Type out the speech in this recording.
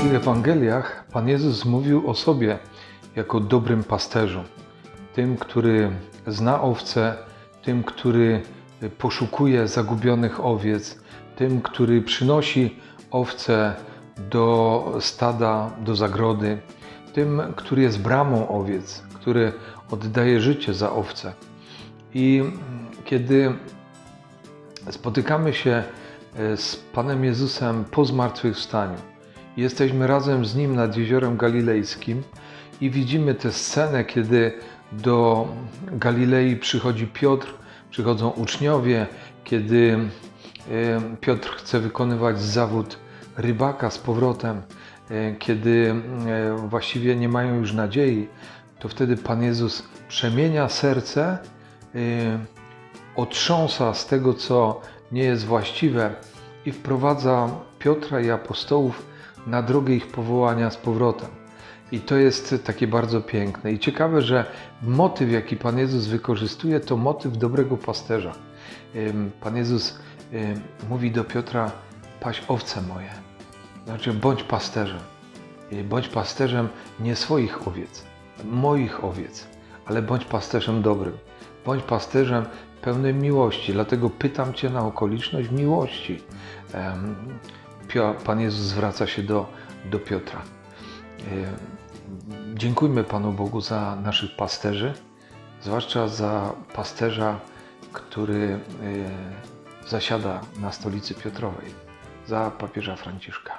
wszystkich Ewangeliach Pan Jezus mówił o sobie jako dobrym pasterzu. Tym, który zna owce, tym, który poszukuje zagubionych owiec, tym, który przynosi owce do stada, do zagrody, tym, który jest bramą owiec, który oddaje życie za owce. I kiedy spotykamy się e, z Panem Jezusem po zmartwychwstaniu, jesteśmy razem z Nim nad Jeziorem Galilejskim i widzimy tę scenę, kiedy do Galilei przychodzi Piotr, przychodzą uczniowie, kiedy e, Piotr chce wykonywać zawód rybaka z powrotem, e, kiedy e, właściwie nie mają już nadziei, to wtedy Pan Jezus przemienia serce, otrząsa z tego, co nie jest właściwe i wprowadza Piotra i apostołów na drogę ich powołania z powrotem. I to jest takie bardzo piękne. I ciekawe, że motyw, jaki Pan Jezus wykorzystuje, to motyw dobrego pasterza. Pan Jezus mówi do Piotra: Paś owce moje. Znaczy, bądź pasterzem. Y, Bądź pasterzem nie swoich owiec, moich owiec, ale bądź pasterzem dobrym. Bądź pasterzem pełnym miłości. Dlatego pytam Cię na okoliczność miłości. Pan Jezus zwraca się do, do Piotra. Y, Dziękujmy Panu Bogu za naszych pasterzy, zwłaszcza za pasterza, który y, zasiada na stolicy Piotrowej, za papieża Franciszka.